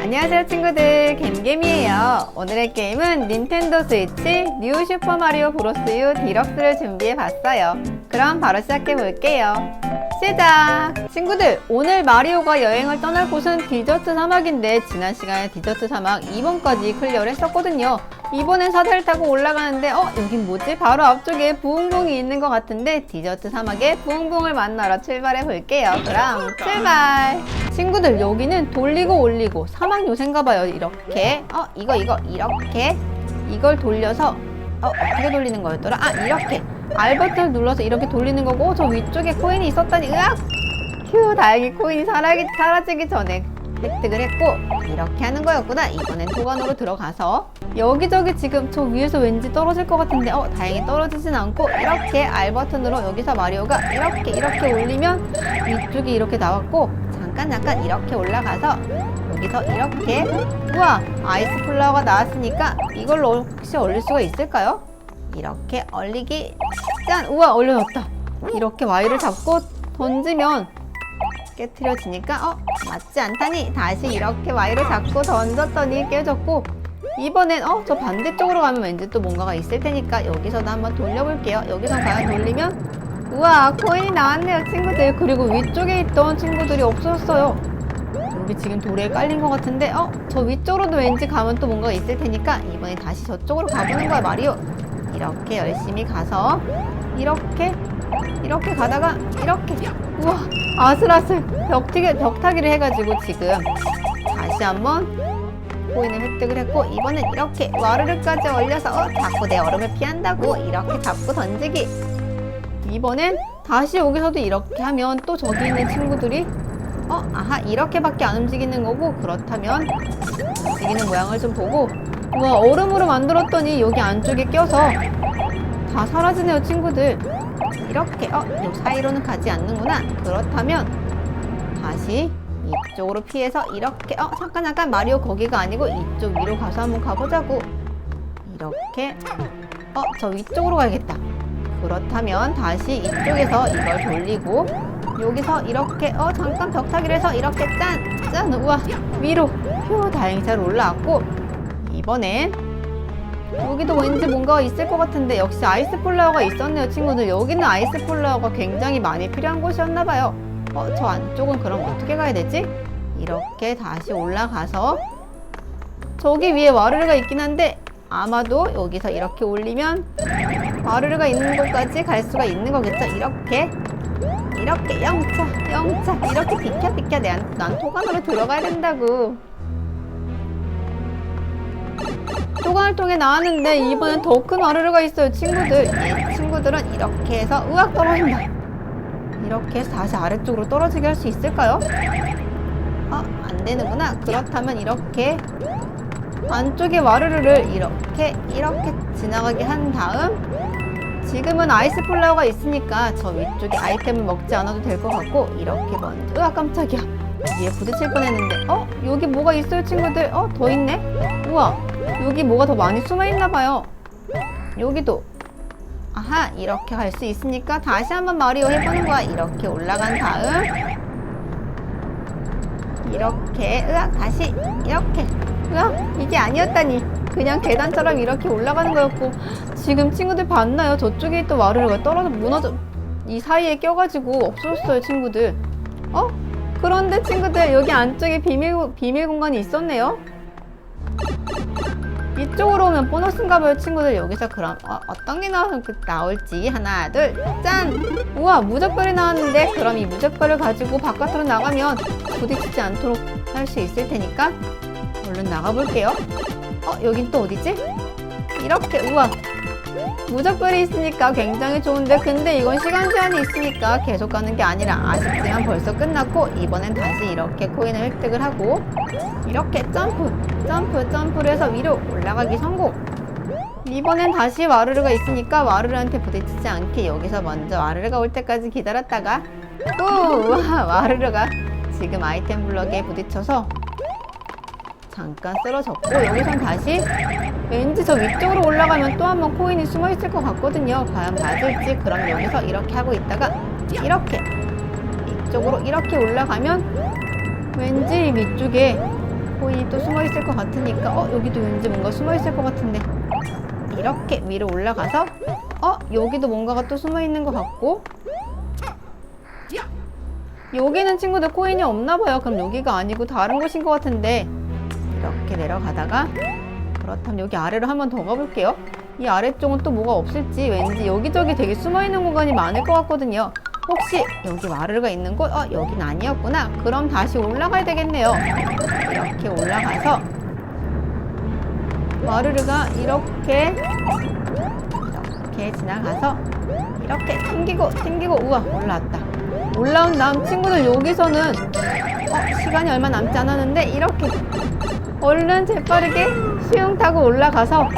안녕하세요 친구들. 겜겜이에요. 오늘의 게임은 닌텐도 스위치 뉴 슈퍼마리오 브로스 U 디럭스를 준비해 봤어요 그럼 바로 시작해 볼게요 시작! 친구들 오늘 마리오가 여행을 떠날 곳은 디저트 사막인데 지난 시간에 디저트 사막 2번까지 클리어를 했었거든요 이번엔 사다리를 타고 올라가는데 어? 여긴 뭐지? 바로 앞쪽에 부흥봉이 있는 것 같은데 디저트 사막에 부흥봉을 만나러 출발해 볼게요 그럼 출발! 친구들 여기는 돌리고 올리고 사막 요새인가 봐요 이렇게 어 이거 이거 이렇게 이걸 돌려서 어 어떻게 돌리는 거였더라 아 이렇게 R 버튼을 눌러서 이렇게 돌리는 거고 저 위쪽에 코인이 있었다니 으악 휴 다행히 코인이 사라기, 사라지기 전에 획득을 했고 이렇게 하는 거였구나 이번엔 도관으로 들어가서 여기저기 지금 저 위에서 왠지 떨어질 것 같은데 어 다행히 떨어지진 않고 이렇게 R 버튼으로 여기서 마리오가 이렇게 이렇게 올리면 위쪽이 이렇게 나왔고 잠깐 잠깐 이렇게 올라가서 여기서 이렇게 우와 아이스 플라워가 나왔으니까 이걸로 혹시 올릴 수가 있을까요? 이렇게 얼리기 짠 우와 올려놨다. 이렇게 와이를 잡고 던지면 깨트려지니까 어 맞지 않다니. 다시 이렇게 와이를 잡고 던졌더니 깨졌고 이번엔 어 저 반대쪽으로 가면 왠지 또 뭔가가 있을 테니까 여기서도 한번 돌려볼게요. 여기서 과연 돌리면 우와 코인이 나왔네요 친구들. 그리고 위쪽에 있던 친구들이 없어졌어요. 여기 지금 돌에 깔린 것 같은데 어 저 위쪽으로도 왠지 가면 또 뭔가가 있을 테니까 이번에 다시 저쪽으로 가보는 거야 마리오 이렇게 열심히 가서 이렇게 이렇게 가다가 이렇게. 우와 아슬아슬 벽타기, 벽타기를 해가지고 지금 다시 한번 코인을 획득을 했고 이번엔 이렇게 와르르까지 올려서 어, 자꾸 내 얼음을 피한다고 이렇게 잡고 던지기. 이번엔 다시 여기서도 이렇게 하면 또 저기 있는 친구들이 어 아하 이렇게밖에 안 움직이는 거고 그렇다면 움직이는 모양을 좀 보고 우 와 얼음으로 만들었더니 여기 안쪽에 껴서 다 사라지네요 친구들 이렇게 어, 요 사이로는 가지 않는구나. 그렇다면 다시 이쪽으로 피해서 이렇게 어 잠깐 잠깐 마리오 거기가 아니고 이쪽 위로 가서 한번 가보자고. 이렇게 어 저 위쪽으로 가야겠다. 그렇다면 다시 이쪽에서 이걸 돌리고 여기서 이렇게 어 잠깐 벽타기를 해서 이렇게 짠 짠 우와 위로 휴 다행히 잘 올라왔고 이번엔 여기도 왠지 뭔가 있을 것 같은데 역시 아이스 폴라워가 있었네요 친구들. 여기는 아이스 폴라워가 굉장히 많이 필요한 곳이었나 봐요. 어 저 안쪽은 그럼 어떻게 가야 되지? 이렇게 다시 올라가서 저기 위에 와르르가 있긴 한데 아마도 여기서 이렇게 올리면 와르르가 있는 곳까지 갈 수가 있는 거겠죠? 이렇게 이렇게 영차 영차 이렇게 비켜 비켜. 난, 난 토관으로 들어가야 된다고 토관을 통해 나왔는데 이번엔 더 큰 와르르가 있어요 친구들 이 친구들은 이렇게 해서 으악 떨어진다 이렇게 해서 다시 아래쪽으로 떨어지게 할 수 있을까요? 어? 안 되는구나 그렇다면 이렇게 안쪽에 와르르를 이렇게 이렇게 지나가게 한 다음 지금은 아이스 플라워가 있으니까 저 위쪽에 아이템을 먹지 않아도 될 것 같고 이렇게 먼저 으악 깜짝이야 여기에 부딪힐 뻔했는데 어? 여기 뭐가 있어요 친구들? 어? 더 있네? 우와 여기 뭐가 더 많이 숨어 있나 봐요. 여기도. 아하, 이렇게 갈 수 있으니까 다시 한번 마리오 해보는 거야. 이렇게 올라간 다음. 이렇게, 으악, 다시, 이렇게. 으악, 이게 아니었다니. 그냥 계단처럼 이렇게 올라가는 거였고. 지금 친구들 봤나요? 저쪽에 있던 와르르가 떨어져 무너져. 이 사이에 껴가지고 없어졌어요, 친구들. 어? 그런데 친구들, 여기 안쪽에 비밀, 비밀 공간이 있었네요. 이쪽으로 오면 보너스인가 봐요 친구들. 여기서 그럼 어, 어떤 게 나올, 나올지. 하나 둘 짠! 우와 무적별이 나왔는데 그럼 이 무적별을 가지고 바깥으로 나가면 부딪히지 않도록 할 수 있을 테니까 얼른 나가볼게요. 어 여긴 또 어디지? 이렇게 우와 무적별이 있으니까 굉장히 좋은데 근데 이건 시간 제한이 있으니까 계속 가는 게 아니라 아쉽지만 벌써 끝났고 이번엔 다시 이렇게 코인을 획득을 하고 이렇게 점프 점프 점프를 해서 위로 올라가기 성공. 이번엔 다시 와르르가 있으니까 와르르한테 부딪히지 않게 여기서 먼저 와르르가 올 때까지 기다렸다가 우 와, 와르르가 지금 아이템 블럭에 부딪혀서 잠깐 쓰러졌고 여기선 다시 왠지 저 위쪽으로 올라가면 또 한 번 코인이 숨어 있을 것 같거든요. 과연 맞을지 그럼 여기서 이렇게 하고 있다가 이렇게 이쪽으로 이렇게 올라가면 왠지 위쪽에 코인이 또 숨어 있을 것 같으니까 어 여기도 왠지 뭔가 숨어 있을 것 같은데 이렇게 위로 올라가서 어 여기도 뭔가가 또 숨어 있는 것 같고 여기는 친구들 코인이 없나 봐요. 그럼 여기가 아니고 다른 곳인 것 같은데 이렇게 내려가다가 그렇다면 여기 아래로 한 번 더 가볼게요. 이 아래쪽은 또 뭐가 없을지 왠지 여기저기 되게 숨어 있는 공간이 많을 것 같거든요. 혹시 여기 마르르가 있는 곳? 어 여긴 아니었구나. 그럼 다시 올라가야 되겠네요. 이렇게 올라가서 마르르가 이렇게 이렇게 지나가서 이렇게 튕기고 튕기고 우와 올라왔다. 올라온 다음 친구들 여기서는 어, 시간이 얼마 남지 않았는데 이렇게 얼른 재빠르게 수영 타고 올라가서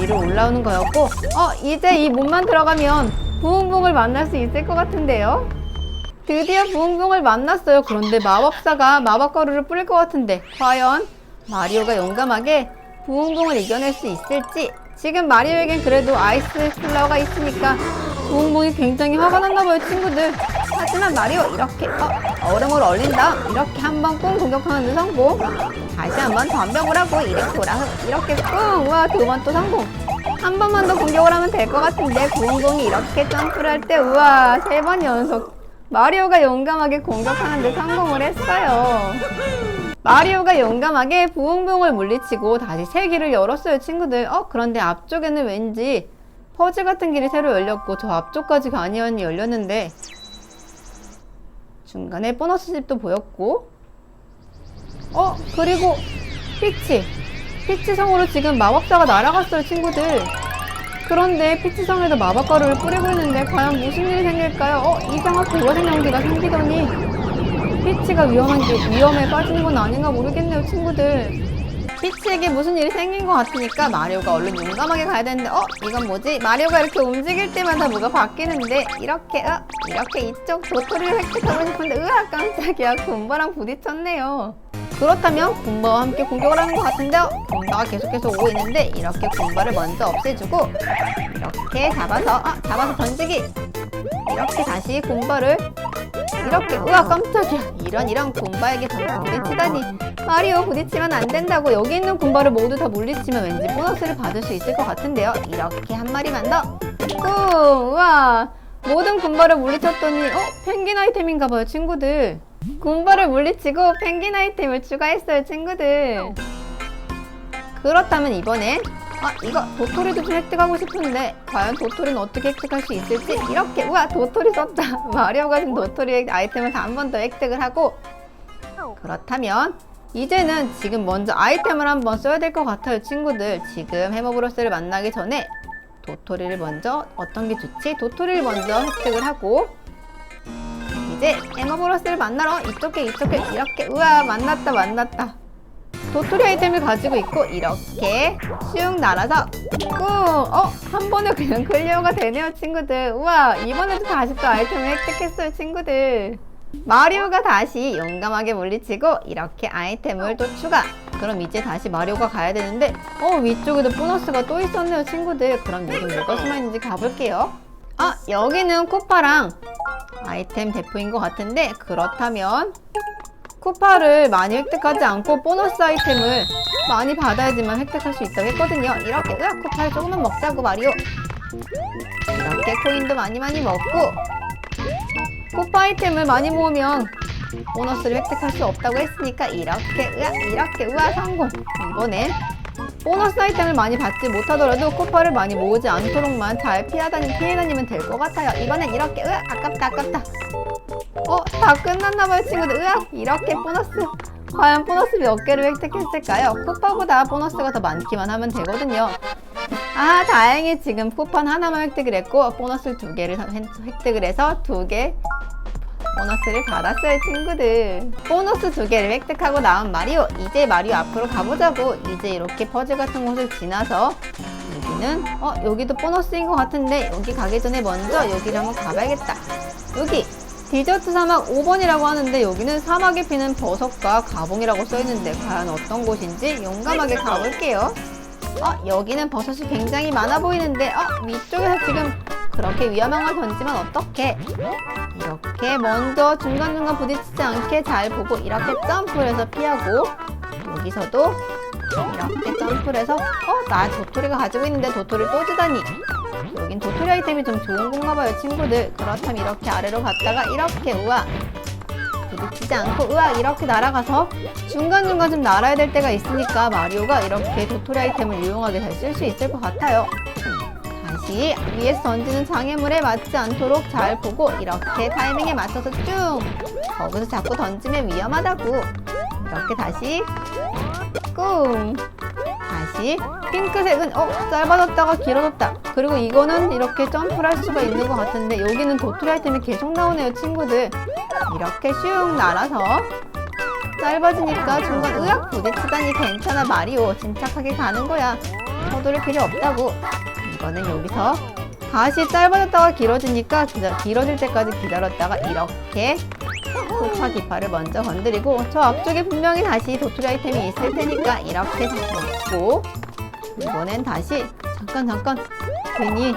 위로 올라오는 거였고 어 이제 이 몸만 들어가면 부흥봉을 만날 수 있을 것 같은데요? 드디어 부흥봉을 만났어요. 그런데 마법사가 마법가루를 뿌릴 것 같은데 과연 마리오가 용감하게 부흥봉을 이겨낼 수 있을지? 지금 마리오에겐 그래도 아이스 플라워가 있으니까 부흥봉이 굉장히 화가 났나 봐요 친구들. 하지만 마리오 이렇게 어, 얼음을 얼린다. 이렇게 한 번 꿍 공격하는 데 성공. 다시 한번 덤벼을 하고 이렇게 돌아 이렇게 꿍! 우와 두 번 또 성공. 한 번만 더 공격을 하면 될 것 같은데 부흥봉이 이렇게 점프를 할 때 우와 세 번 연속 마리오가 용감하게 공격하는 데 성공을 했어요. 마리오가 용감하게 부흥봉을 물리치고 다시 새 길을 열었어요 친구들. 어 그런데 앞쪽에는 왠지 퍼즐 같은 길이 새로 열렸고 저 앞쪽까지가 아니었니 열렸는데 중간에 보너스 집도 보였고. 어 그리고 피치. 피치 성으로 지금 마법사가 날아갔어요 친구들. 그런데 피치 성에도 마법가루를 뿌리고 있는데 과연 무슨 일이 생길까요? 어 이상한 고거진 연기가 생기더니 피치가 위험한 게 위험에 빠지는 건 아닌가 모르겠네요 친구들 피치에게 무슨 일이 생긴 것 같으니까 마리오가 얼른 용감하게 가야 되는데 어? 이건 뭐지? 마리오가 이렇게 움직일 때마다 뭐가 바뀌는데? 이렇게 어? 이렇게 이쪽 도토리를 획득하고 싶은데 으아 깜짝이야. 군바랑 부딪혔네요 그렇다면 군바와 함께 공격을 하는 것 같은데요. 군바가 계속해서 오고 있는데 이렇게 군바를 먼저 없애주고 이렇게 잡아서 아 잡아서 던지기. 이렇게 다시 군바를 이렇게 우와 깜짝이야. 이런 이런 군바에게 던져 부딪히다니 마리오 부딪히면 안 된다고. 여기 있는 군바를 모두 다 물리치면 왠지 보너스를 받을 수 있을 것 같은데요. 이렇게 한 마리만 더. 꾹! 우와. 모든 군바를 물리쳤더니 어? 펭귄 아이템인가 봐요 친구들 군바를 물리치고 펭귄 아이템을 추가했어요 친구들. 그렇다면 이번엔 아 이거 도토리도 좀 획득하고 싶은데 과연 도토리는 어떻게 획득할 수 있을지 이렇게 우와 도토리 썼다. 마리오가 지금 도토리 아이템을 한 번 더 획득을 하고. 그렇다면 이제는 지금 먼저 아이템을 한번 써야 될 것 같아요 친구들. 지금 해머브로스를 만나기 전에 도토리를 먼저 어떤 게 좋지? 도토리를 먼저 획득을 하고 이제 해머브로스를 만나러 이쪽에 이쪽에 이렇게 우와 만났다 만났다. 도토리 아이템을 가지고 있고 이렇게 슉 날아서 꾹! 어? 한 번에 그냥 클리어가 되네요 친구들. 우와 이번에도 다시 또 아이템을 획득했어요 친구들. 마리오가 다시 용감하게 물리치고 이렇게 아이템을 또 추가. 그럼 이제 다시 마리오가 가야 되는데 어 위쪽에도 보너스가 또 있었네요 친구들. 그럼 여기 뭐가 숨어있는지 가볼게요. 아 여기는 코파랑 아이템 대포인 것 같은데 그렇다면 쿠파를 많이 획득하지 않고 보너스 아이템을 많이 받아야지만 획득할 수 있다고 했거든요. 이렇게 으악 쿠파를 조금만 먹자고 말이요. 이렇게 코인도 많이 많이 먹고 쿠파 아이템을 많이 모으면 보너스를 획득할 수 없다고 했으니까 이렇게 으악 이렇게 우와 성공. 이번엔 보너스 아이템을 많이 받지 못하더라도 쿠파를 많이 모으지 않도록만 잘 피하다니 피해 다니면 될 것 같아요. 이번엔 이렇게 으악 아깝다 아깝다. 어, 다 끝났나봐요, 친구들. 으악! 이렇게 보너스. 과연 보너스 몇 개를 획득했을까요? 쿠파보다 보너스가 더 많기만 하면 되거든요. 아, 다행히 지금 쿠폰 하나만 획득을 했고, 보너스 두 개를 획득을 해서 두 개 보너스를 받았어요, 친구들. 보너스 두 개를 획득하고 나온 마리오. 이제 마리오 앞으로 가보자고. 이제 이렇게 퍼즐 같은 곳을 지나서 여기는, 어, 여기도 보너스인 것 같은데, 여기 가기 전에 먼저 여기를 한번 가봐야겠다. 여기! 디저트 사막 5번이라고 하는데 여기는 사막에 피는 버섯과 가봉이라고 써있는데 과연 어떤 곳인지 용감하게 가볼게요. 어, 여기는 버섯이 굉장히 많아 보이는데 어, 위쪽에서 지금 그렇게 위험한 걸 던지면 어떡해? 이렇게 먼저 중간중간 부딪히지 않게 잘 보고 이렇게 점프를 해서 피하고 여기서도 이렇게 점프를 해서 어? 나 도토리가 가지고 있는데 도토리를 또 주다니. 여긴 도토리 아이템이 좀 좋은 건가 봐요 친구들. 그렇다면 이렇게 아래로 갔다가 이렇게 우와. 부딪히지 않고 우와 이렇게 날아가서 중간중간 좀 날아야 될 때가 있으니까 마리오가 이렇게 도토리 아이템을 유용하게 잘 쓸 수 있을 것 같아요 다시 위에서 던지는 장애물에 맞지 않도록 잘 보고 이렇게 타이밍에 맞춰서 쭉 거기서 자꾸 던지면 위험하다고. 이렇게 다시 꿍 다시 핑크색은 어 짧아졌다가 길어졌다. 그리고 이거는 이렇게 점프를 할 수가 있는 것 같은데 여기는 도토리 아이템이 계속 나오네요 친구들. 이렇게 슉 날아서 짧아지니까 중간 으악 부딪히다니 괜찮아 마리오. 침착하게 가는 거야. 서두를 필요 없다고 이거는 여기서 다시 짧아졌다가 길어지니까 기다, 길어질 때까지 기다렸다가 이렇게 소파 기파를 먼저 건드리고 저 앞쪽에 분명히 다시 도토리 아이템이 있을 테니까 이렇게 놓고 이번엔 다시 잠깐 잠깐 괜히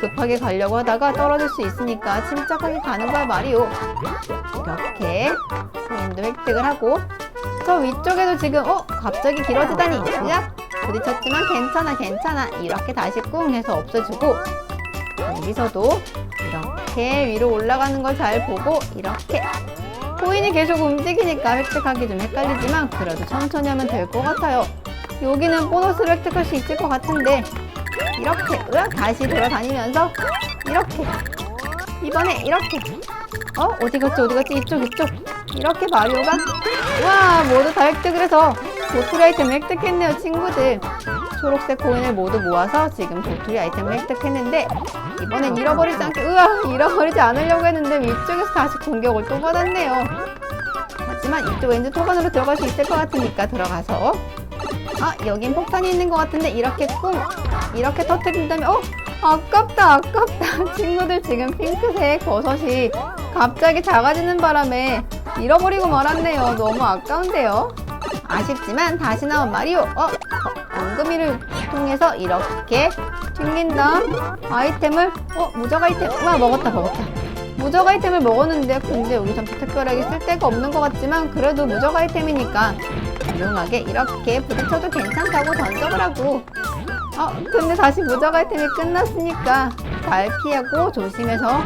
급하게 가려고 하다가 떨어질 수 있으니까 침착하게 가는 거야 마리오. 이렇게 코인도 획득을 하고 저 위쪽에도 지금 어? 갑자기 길어지다니. 으악 부딪혔지만 괜찮아 괜찮아. 이렇게 다시 꿍 해서 없애주고 여기서도 이렇게 위로 올라가는 걸 잘 보고 이렇게. 코인이 계속 움직이니까 획득하기 좀 헷갈리지만 그래도 천천히 하면 될 것 같아요. 여기는 보너스를 획득할 수 있을 것 같은데 이렇게 으악 다시 돌아다니면서 이렇게. 이번에 이렇게. 어? 어디 갔지 어디 갔지? 이쪽 이쪽. 이렇게 마리오가 와 모두 다 획득을 해서 도토리 아이템을 획득했네요 친구들. 초록색 코인을 모두 모아서 지금 도토리 아이템을 획득했는데 이번엔 잃어버리지 않게 으아 잃어버리지 않으려고 했는데 위쪽에서 다시 공격을 또 받았네요. 하지만 이쪽 왠지 토건으로 들어갈 수 있을 것 같으니까 들어가서. 아 여긴 폭탄이 있는 것 같은데 이렇게 꿍 이렇게 터뜨린다면 어? 아깝다 아깝다. 친구들 지금 핑크색 버섯이 갑자기 작아지는 바람에 잃어버리고 말았네요. 너무 아까운데요 아쉽지만 다시 나온 마리오. 어, 어? 엉금이를 통해서 이렇게 튕긴 다음 아이템을? 어? 무적 아이템. 와 먹었다 먹었다. 무적 아이템을 먹었는데 근데 여기서 특별하게 쓸 데가 없는 것 같지만 그래도 무적 아이템이니까 유용하게 이렇게 부딪혀도 괜찮다고 던져보라고. 어? 근데 다시 무적 아이템이 끝났으니까 잘 피하고 조심해서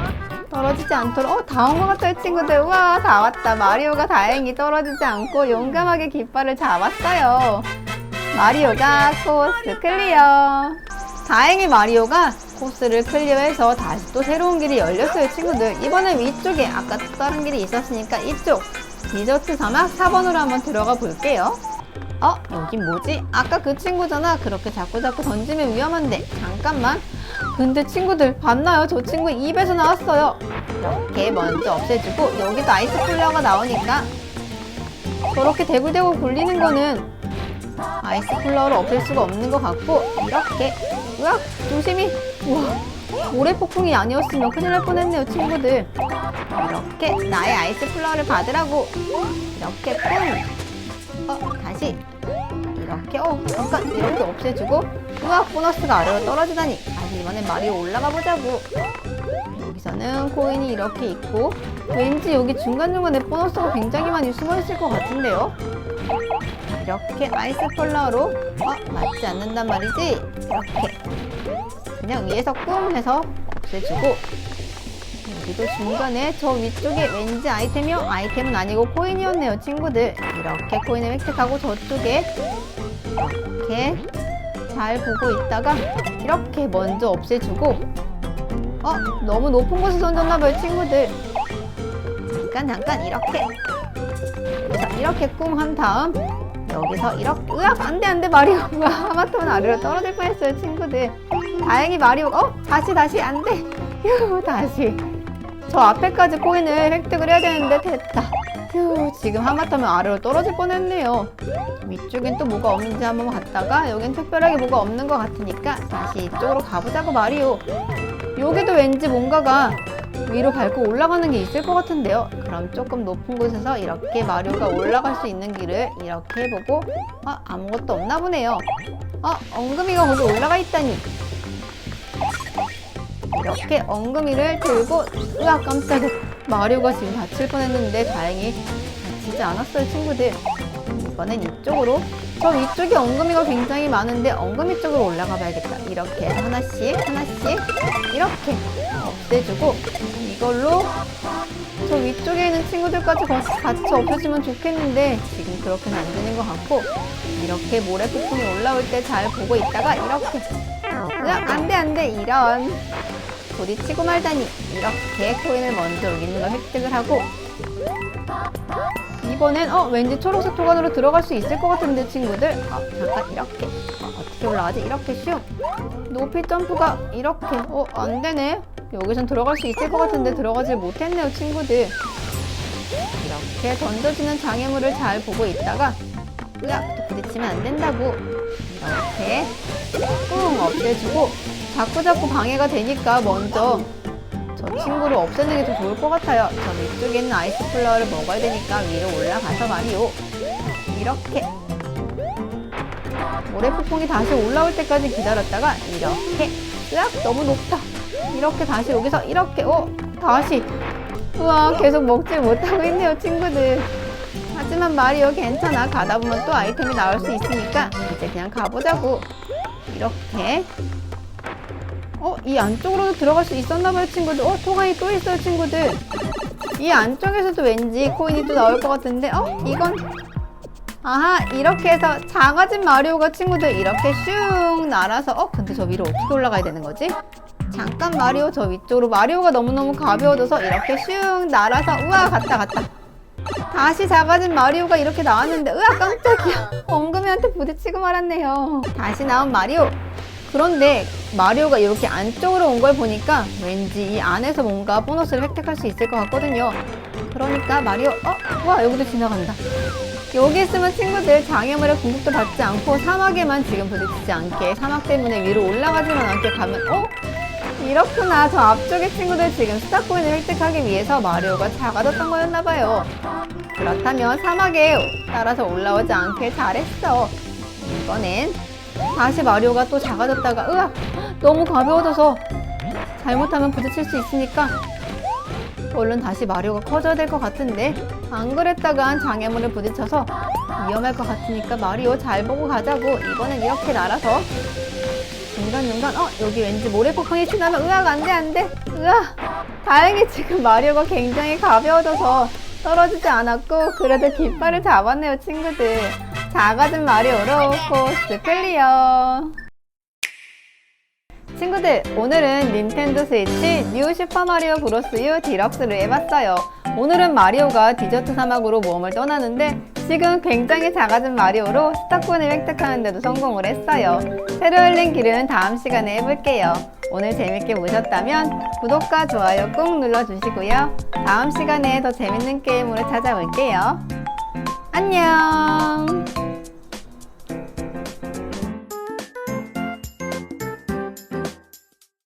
떨어지지 않도록 어 다 온 것 같아요 친구들. 우와 다 왔다. 마리오가 다행히 떨어지지 않고 용감하게 깃발을 잡았어요. 마리오가 코스 클리어. 다행히 마리오가 코스를 클리어해서 다시 또 새로운 길이 열렸어요 친구들. 이번엔 위쪽에 아까 또 다른 길이 있었으니까 이쪽 디저트 사막 4번으로 한번 들어가 볼게요. 어? 여긴 뭐지? 아까 그 친구잖아. 그렇게 자꾸자꾸 던지면 위험한데. 잠깐만 근데 친구들 봤나요? 저 친구 입에서 나왔어요. 이렇게 먼저 없애주고 여기도 아이스 쿨러가 나오니까 저렇게 대굴대굴 굴리는 거는 아이스 쿨러로 없앨 수가 없는 것 같고 이렇게. 으악 조심히. 우와 모래 폭풍이 아니었으면 큰일 날 뻔했네요 친구들. 이렇게 나의 아이스 쿨러를 받으라고. 이렇게 뿡. 어, 다시 이렇게 어 잠깐 이렇게 없애주고 우악 보너스가 아래로 떨어지다니. 다시 이번엔 마리오 올라가 보자고. 여기서는 코인이 이렇게 있고 왠지 여기 중간중간에 보너스가 굉장히 많이 숨어있을 것 같은데요? 이렇게 아이스 콜라로 어 맞지 않는단 말이지? 이렇게. 그냥 위에서 꿍 해서 없애주고. 여기도 중간에 저 위쪽에 왠지 아이템이요? 아이템은 아니고 코인이었네요 친구들. 이렇게 코인을 획득하고 저쪽에 이렇게 잘 보고 있다가 이렇게 먼저 없애주고 어 너무 높은 곳에 던졌나봐요 친구들. 잠깐 잠깐 이렇게. 여기서 이렇게 꿍 한 다음 여기서 이렇게 으악 안돼 안돼 마리오가. 하마터면 아래로 떨어질 뻔했어요 친구들. 다행히 마리오가 어 다시 다시 안돼. 휴 다시. 저 앞에까지 코인을 획득을 해야 되는데 됐다 휴 지금 하마터면 아래로 떨어질 뻔했네요 위쪽엔 또 뭐가 없는지 한번 갔다가 여긴 특별하게 뭐가 없는 것 같으니까 다시 이쪽으로 가보자고 마리오 여기도 왠지 뭔가가 위로 밟고 올라가는 게 있을 것 같은데요. 그럼 조금 높은 곳에서 이렇게 마리오가 올라갈 수 있는 길을 이렇게 해보고 아, 아무것도 없나 보네요. 아, 엉금이가 거기 올라가 있다니. 이렇게 엉금이를 들고 으악 깜짝이야. 마리오가 지금 다칠 뻔했는데 다행히 다치지 않았어요 친구들. 이번엔 이쪽으로. 저 위쪽에 엉금이가 굉장히 많은데 엉금이 쪽으로 올라가 봐야겠다. 이렇게 하나씩 하나씩 이렇게 없애주고 이걸로 저 위쪽에 있는 친구들까지 같이, 없어지면 좋겠는데 지금 그렇게는 안 되는 것 같고 이렇게 모래 폭풍이 올라올 때 잘 보고 있다가 이렇게. 으악 안돼 안돼. 이런 부딪히고 말다니 이렇게 코인을 먼저 있는 걸 획득을 하고 이번엔 어 왠지 초록색 토관으로 들어갈 수 있을 것 같은데 친구들. 아 잠깐 이렇게. 어, 어떻게 올라가지? 이렇게 슝. 높이 점프가 이렇게. 어 안되네. 여기선 들어갈 수 있을 것 같은데 들어가지 못했네요 친구들. 이렇게 던져지는 장애물을 잘 보고 있다가 으악 또 부딪히면 안 된다고. 이렇게 뿡 없애주고 자꾸 자꾸 방해가 되니까 먼저 저 친구를 없애는 게 더 좋을 것 같아요. 저 위쪽에 있는 아이스 플라워를 먹어야 되니까 위로 올라가서 말이요. 이렇게 모래 폭풍이 다시 올라올 때까지 기다렸다가 이렇게 으악 너무 높다. 이렇게 다시 여기서 이렇게 어 다시 우와 계속 먹질 못하고 있네요 친구들. 하지만 마리오 괜찮아 가다 보면 또 아이템이 나올 수 있으니까 이제 그냥 가보자고 이렇게 어, 이 안쪽으로도 들어갈 수 있었나 봐요, 친구들. 어, 토간이 또 있어요, 친구들. 이 안쪽에서도 왠지 코인이 또 나올 것 같은데, 어, 이건. 아하, 이렇게 해서 작아진 마리오가 친구들 이렇게 슝 날아서, 어, 근데 저 위로 어떻게 올라가야 되는 거지? 잠깐 마리오 저 위쪽으로 마리오가 너무너무 가벼워져서 이렇게 슝 날아서, 우와, 갔다, 갔다. 다시 작아진 마리오가 이렇게 나왔는데, 으아, 깜짝이야. 엉금이한테 부딪히고 말았네요. 다시 나온 마리오. 그런데 마리오가 이렇게 안쪽으로 온 걸 보니까 왠지 이 안에서 뭔가 보너스를 획득할 수 있을 것 같거든요. 그러니까 마리오, 어? 와, 여기도 지나간다. 여기 있으면 친구들 장애물의 공격도 받지 않고 사막에만 지금 부딪히지 않게 사막 때문에 위로 올라가지만 않게 가면, 어? 이렇구나. 저 앞쪽에 친구들 지금 스타 코인을 획득하기 위해서 마리오가 작아졌던 거였나봐요. 그렇다면 사막에 따라서 올라오지 않게 잘했어. 이번엔 다시 마리오가 또 작아졌다가 으악! 너무 가벼워져서 잘못하면 부딪힐 수 있으니까 얼른 다시 마리오가 커져야 될 것 같은데 안 그랬다간 장애물에 부딪혀서 위험할 것 같으니까 마리오 잘 보고 가자고 이번엔 이렇게 날아서 중간중간 어 여기 왠지 모래폭풍이 지나면 으악! 안돼 안돼! 으악! 다행히 지금 마리오가 굉장히 가벼워져서 떨어지지 않았고 그래도 깃발을 잡았네요 친구들 작아진 마리오로 코 스 클리어 친구들 오늘은 닌텐도 스위치 뉴 슈퍼마리오 브로스 U 디럭스를 해봤어요. 오늘은 마리오가 디저트 사막으로 모험을 떠나는데 지금 굉장히 작아진 마리오로 스타코인을 획득하는데도 성공을 했어요. 새로 열린 길은 다음 시간에 해볼게요. 오늘 재밌게 보셨다면 구독과 좋아요 꾹 눌러주시고요. 다음 시간에 더 재밌는 게임으로 찾아올게요. 안녕